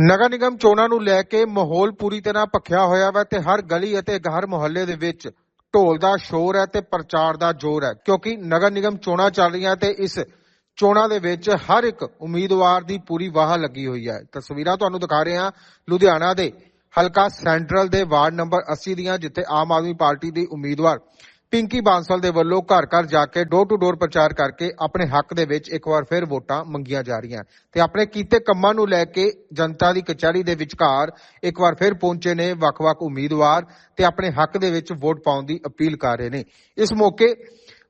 ਨਗਰ ਨਿਗਮ ਚੋਣਾਂ ਨੂੰ ਲੈ ਕੇ ਮਾਹੌਲ ਪੂਰੀ ਤਰ੍ਹਾਂ ਭਖਿਆ ਹੋਇਆ ਵਾ ਤੇ ਹਰ ਗਲੀ ਅਤੇ ਹਰ ਮੁਹੱਲੇ ਦੇ ਵਿੱਚ ਢੋਲ ਦਾ ਸ਼ੋਰ ਹੈ ਤੇ ਪ੍ਰਚਾਰ ਦਾ ਜ਼ੋਰ ਹੈ, ਕਿਉਂਕਿ ਨਗਰ ਨਿਗਮ ਚੋਣਾਂ ਚੱਲ ਰਹੀਆਂ ਤੇ ਇਸ ਚੋਣਾਂ ਦੇ ਵਿੱਚ ਹਰ ਇੱਕ ਉਮੀਦਵਾਰ ਦੀ ਪੂਰੀ ਵਾਹ ਲੱਗੀ ਹੋਈ ਹੈ। ਤਸਵੀਰਾਂ ਤੁਹਾਨੂੰ ਦਿਖਾ ਰਹੇ ਹਾਂ ਲੁਧਿਆਣਾ ਦੇ ਹਲਕਾ ਸੈਂਟਰਲ ਦੇ ਵਾਰਡ ਨੰਬਰ 80 ਦੀਆਂ, ਜਿੱਥੇ ਆਮ ਆਦਮੀ ਪਾਰਟੀ ਦੀ ਉਮੀਦਵਾਰ ਪਿੰਕੀ ਬਾਂਸਲ ਦੇ ਵੱਲੋਂ ਘਰ ਘਰ ਜਾ ਕੇ ਡੋਰ ਟੂ ਡੋਰ ਪ੍ਰਚਾਰ ਕਰਕੇ ਆਪਣੇ ਹੱਕ ਦੇ ਵਿੱਚ ਇੱਕ ਵਾਰ ਫਿਰ ਵੋਟਾਂ ਮੰਗੀਆਂ ਜਾ ਰਹੀਆਂ। ਤੇ ਆਪਣੇ ਕੀਤੇ ਕੰਮਾਂ ਨੂੰ ਲੈ ਕੇ ਜਨਤਾ ਦੀ ਕਚਹਿਰੀ ਦੇ ਵਿਚਕਾਰ ਇੱਕ ਵਾਰ ਫਿਰ ਪਹੁੰਚੇ ਨੇ ਵੱਖ-ਵੱਖ ਉਮੀਦਵਾਰ ਤੇ ਆਪਣੇ ਹੱਕ ਦੇ ਵਿੱਚ ਵੋਟ ਪਾਉਣ ਦੀ ਅਪੀਲ ਕਰ ਰਹੇ ਨੇ। ਇਸ ਮੌਕੇ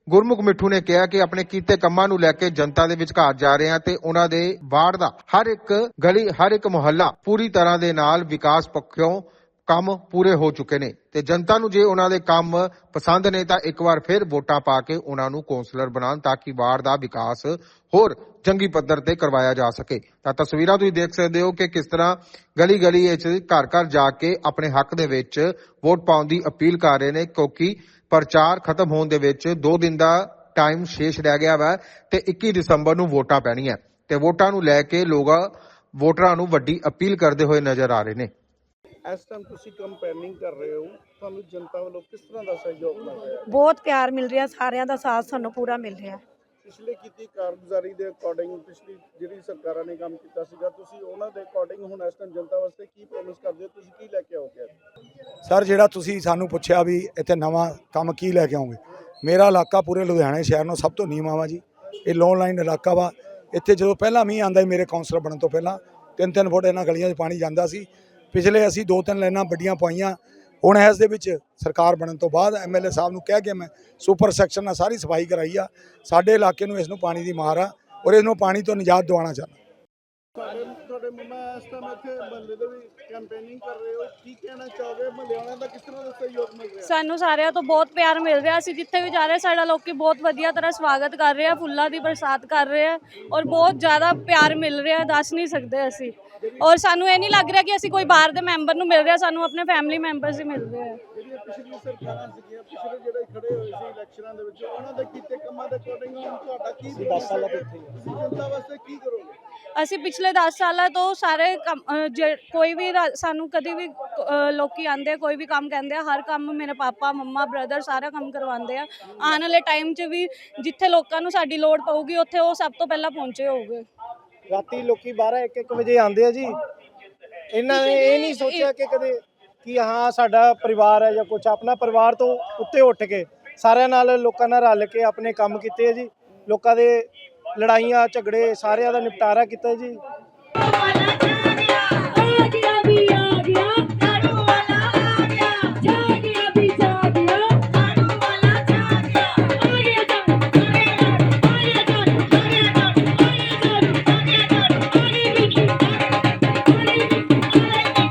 ਗੁਰਮੁਖ ਮਿੱਠੂ ਨੇ ਕਿਹਾ ਕਿ ਆਪਣੇ ਕੀਤੇ ਕੰਮਾਂ ਨੂੰ ਲੈ ਕੇ ਜਨਤਾ ਦੇ ਵਿਚਕਾਰ ਜਾ ਰਹੇ ਹਾਂ ਤੇ ਉਹਨਾਂ ਦੇ ਵਾਰਡ ਦਾ ਹਰ ਇੱਕ ਗਲੀ, ਹਰ ਇੱਕ ਮੁਹੱਲਾ ਪੂਰੀ ਤਰ੍ਹਾਂ ਦੇ ਨਾਲ ਵਿਕਾਸ ਪੱਖੋਂ ਕੰਮ ਪੂਰੇ ਹੋ ਚੁੱਕੇ ਨੇ ਤੇ ਜਨਤਾ ਨੂੰ ਜੇ ਉਹਨਾਂ ਦੇ ਕੰਮ ਪਸੰਦ ਨੇ ਤਾਂ ਇੱਕ ਵਾਰ ਫਿਰ ਵੋਟਾਂ ਪਾ ਕੇ ਉਹਨਾਂ ਨੂੰ ਕੌਂਸਲਰ ਬਣਾਉਣ ਤਾਂ ਕਿ ਵਾਰਡ ਦਾ ਵਿਕਾਸ ਹੋਰ ਚੰਗੀ ਪੱਧਰ ਤੇ ਕਰਵਾਇਆ ਜਾ ਸਕੇ। ਤਾਂ ਤਸਵੀਰਾਂ ਤੁਸੀਂ ਦੇਖ ਸਕਦੇ ਹੋ ਕਿ ਕਿਸ ਤਰ੍ਹਾਂ ਗਲੀ ਗਲੀ ਵਿੱਚ ਘਰ ਘਰ ਜਾ ਕੇ ਆਪਣੇ ਹੱਕ ਦੇ ਵਿੱਚ ਵੋਟ ਪਾਉਣ ਦੀ ਅਪੀਲ ਕਰ ਰਹੇ ਨੇ ਕਿਉਂਕਿ ਪ੍ਰਚਾਰ ਖਤਮ ਹੋਣ ਦੇ ਵਿੱਚ 2 ਦਿਨ ਦਾ ਟਾਈਮ ਸ਼ੇਸ਼ ਰਹਿ ਗਿਆ ਵਾ ਤੇ 21 ਦਸੰਬਰ ਨੂੰ ਵੋਟਾਂ ਪੈਣੀਆਂ ਤੇ ਵੋਟਾਂ ਨੂੰ ਲੈ ਕੇ ਲੋਕ ਵੋਟਰਾਂ ਨੂੰ ਵੱਡੀ ਅਪੀਲ ਕਰਦੇ ਹੋਏ ਨਜ਼ਰ ਆ ਰਹੇ ਨੇ। ਇਸ ਟਾਈਮ ਤੁਸੀਂ ਕੰਪੇਨਿੰਗ ਕਰ ਰਹੇ ਹੋ ਤੁਹਾਨੂੰ ਜਨਤਾ ਵੱਲੋਂ ਕਿਸ ਤਰ੍ਹਾਂ ਦਾ ਸਹਿਯੋਗ ਮਿਲ ਰਿਹਾ? ਹੈ ਬਹੁਤ ਪਿਆਰ ਮਿਲ ਰਿਹਾ ਸਾਰਿਆਂ ਦਾ ਸਾਥ ਸਾਨੂੰ ਪੂਰਾ ਮਿਲ ਰਿਹਾ। ਪਿਛਲੇ ਕੀਤੀ ਕਾਰਗੁਜ਼ਾਰੀ ਦੇ ਅਕੋਰਡਿੰਗ ਪਿਛਲੀ ਜਿਹੜੀ ਸਰਕਾਰਾਂ ਨੇ ਕੰਮ ਕੀਤਾ ਸੀਗਾ ਤੁਸੀਂ ਉਹਨਾਂ ਦੇ ਅਕੋਰਡਿੰਗ ਹੁਣ ਇਸ ਟਾਈਮ ਜਨਤਾ ਵਾਸਤੇ ਕੀ ਪ੍ਰੋਮਿਸ ਕਰਦੇ ਹੋ? ਤੁਸੀਂ ਕੀ ਲੈ ਕੇ ਆਓਗੇ? ਸਰ ਜਿਹੜਾ ਤੁਸੀਂ ਸਾਨੂੰ ਪੁੱਛਿਆ ਵੀ ਇੱਥੇ ਨਵਾਂ ਕੰਮ ਕੀ ਲੈ ਕੇ ਆਉਂਗੇ ਮੇਰਾ ਇਲਾਕਾ ਪੂਰੇ ਲੁਧਿਆਣੇ ਸ਼ਹਿਰ ਨੂੰ ਸਭ ਤੋਂ ਨੀਵਾਂ ਵਾ ਜੀ। ਇਹ ਲੋਨ ਲਾਈਨ ਇਲਾਕਾ ਵਾ। ਇੱਥੇ ਜਦੋਂ ਪਹਿਲਾਂ ਮੀਂਹ ਆਂਦਾ ਸੀ ਮੇਰੇ ਕਾਉਂਸਲਰ ਬਣਨ ਤੋਂ ਪਹਿਲਾਂ ਤਿੰਨ ਤਿੰਨ ਫੁੱਟ ਇਹਨਾਂ ਗਲੀਆਂ 'ਚ ਪਾਣੀ ਜਾਂਦਾ ਸੀ। ਪਿਛਲੇ ਅਸੀਂ ਦੋ ਤਿੰਨ ਲਾਈਨਾਂ ਵੱਡੀਆਂ ਪਾਈਆਂ, ਹੁਣ ਇਸ ਦੇ ਵਿੱਚ ਸਰਕਾਰ ਬਣਨ ਤੋਂ ਬਾਅਦ ਐਮਐਲਏ ਸਾਹਿਬ ਨੂੰ ਕਹਿ ਕੇ ਮੈਂ ਸੁਪਰ ਸੈਕਸ਼ਨ ਨਾਲ ਸਾਰੀ ਸਫ਼ਾਈ ਕਰਾਈ ਆ, ਸਾਡੇ ਇਲਾਕੇ ਨੂੰ ਇਸ ਨੂੰ ਪਾਣੀ ਦੀ ਮਾਰ ਆ ਔਰ ਇਸ ਨੂੰ ਪਾਣੀ ਤੋਂ ਨਿਜਾਤ ਦਿਵਾਉਣਾ ਚਾਹੁੰਦਾ। ਇਸ ਟਾਈਮ ਇੱਥੇ ਮਹੱਲੇ ਦੇ ਵੀ ਕੈਂਪੇਨਿੰਗ ਕਰ ਰਹੇ ਹੋ। ਕੀ ਕਹਿਣਾ ਚਾਹੋਗੇ? ਮਹੱਲੇ ਵਾਲਿਆਂ ਦਾ ਕਿਸ ਤਰ੍ਹਾਂ ਦਾ ਸਹਿਯੋਗ ਮਿਲ ਰਿਹਾ? ਸਾਨੂੰ ਸਾਰਿਆਂ ਤੋਂ ਬਹੁਤ ਪਿਆਰ ਮਿਲ ਰਿਹਾ। ਅਸੀਂ ਜਿੱਥੇ ਵੀ ਜਾ ਰਹੇ ਸਾਡਾ ਲੋਕੀ ਬਹੁਤ ਵਧੀਆ ਤਰ੍ਹਾਂ ਸਵਾਗਤ ਕਰ ਰਹੇ ਆ ਫੁੱਲਾਂ ਦੀ ਬਰਸਾਤ ਕਰ ਰਹੇ ਆ ਔਰ ਬਹੁਤ ਜ਼ਿਆਦਾ ਪਿਆਰ ਮਿਲ ਰਿਹਾ ਦੱਸ ਨਹੀਂ ਸਕਦੇ ਅਸੀਂ। ਔਰ ਸਾਨੂੰ ਇਹ ਨਹੀਂ ਲੱਗ ਰਿਹਾ ਕਿ ਅਸੀਂ ਕੋਈ ਬਾਹਰ ਦੇ ਮੈਂਬਰ ਨੂੰ ਮਿਲ ਰਿਹਾ ਸਾਨੂੰ ਆਪਣੇ ਫੈਮਿਲੀ ਮੈਂਬਰਸ ਹੀ ਮਿਲ ਰਹੇ ਆ। ਜਿਹੜੀਆਂ ਪਿਛਲੀ ਸਰਕਾਰਾਂ ਸੀਗੀਆਂ ਪਿਛਲੇ ਜਿਹੜੇ ਖੜੇ ਹੋਏ ਸੀ ਇਲੈਕਸ਼ਨਾਂ ਦੇ ਵਿੱਚ ਉਹਨਾਂ ਦੇ ਕੀਤੇ ਕੰਮਾਂ ਦੇ ਅਕੋਰਡਿੰਗ ਹੁਣ ਤੁਹਾਡਾ ਕੀ 10 ਸਾਲਾਂ ਤੋਂ ਇੱਥੇ ਤੁਸੀਂ ਜਨਤਾ ਵਾਸਤੇ ਕੀ ਕਰੋਗੇ? ਅਸੀਂ ਪਿਛਲੇ 10 ਸਾਲਾਂ ਤੋਂ ਸਾਰੇ ਕੰਮ ਅਹ ਜੇ- ਕੋਈ ਵੀ ਰਾ- ਸਾਨੂੰ ਕਦੀ ਵੀ ਅਹ ਲੋਕੀ ਆਂਦੇ ਆ, ਕੋਈ ਵੀ ਕੰਮ ਕਹਿੰਦੇ ਆ ਹਰ ਕੰਮ ਮੇਰੇ ਪਾਪਾ ਮੰਮਾ ਬ੍ਰਦਰ ਸਾਰਾ ਕੰਮ ਕਰਵਾਉਂਦੇ ਆ। ਆਉਣ ਵਾਲੇ ਟਾਈਮ 'ਚ ਵੀ ਜਿੱਥੇ ਲੋਕਾਂ ਨੂੰ ਸਾਡੀ ਲੋੜ ਪਊਗੀ ਉੱਥੇ ਉਹ ਸਭ ਤੋਂ ਪਹਿਲਾਂ ਪਹੁੰਚੇ ਹੋਊਗੇ। ਰਾਤੀ ਲੋਕੀ 12 1 1 ਵਜੇ ਆਉਂਦੇ ਆ ਜੀ। ਇਹਨਾਂ ਨੇ ਇਹ ਨਹੀਂ ਸੋਚਿਆ ਕਿ ਕਦੇ ਕਿ ਹਾਂ ਸਾਡਾ ਪਰਿਵਾਰ ਹੈ ਜਾਂ ਕੁਝ ਆਪਣਾ ਪਰਿਵਾਰ ਤੋਂ ਉੱਤੇ ਉੱਠ ਕੇ ਸਾਰਿਆਂ ਨਾਲ ਲੋਕਾਂ ਨਾਲ ਰਲ ਕੇ ਆਪਣੇ ਕੰਮ ਕੀਤੇ ਆ ਜੀ। ਲੋਕਾਂ ਦੇ ਲੜਾਈਆਂ ਝਗੜੇ ਸਾਰਿਆਂ ਦਾ ਨਿਪਟਾਰਾ ਕੀਤਾ ਜੀ।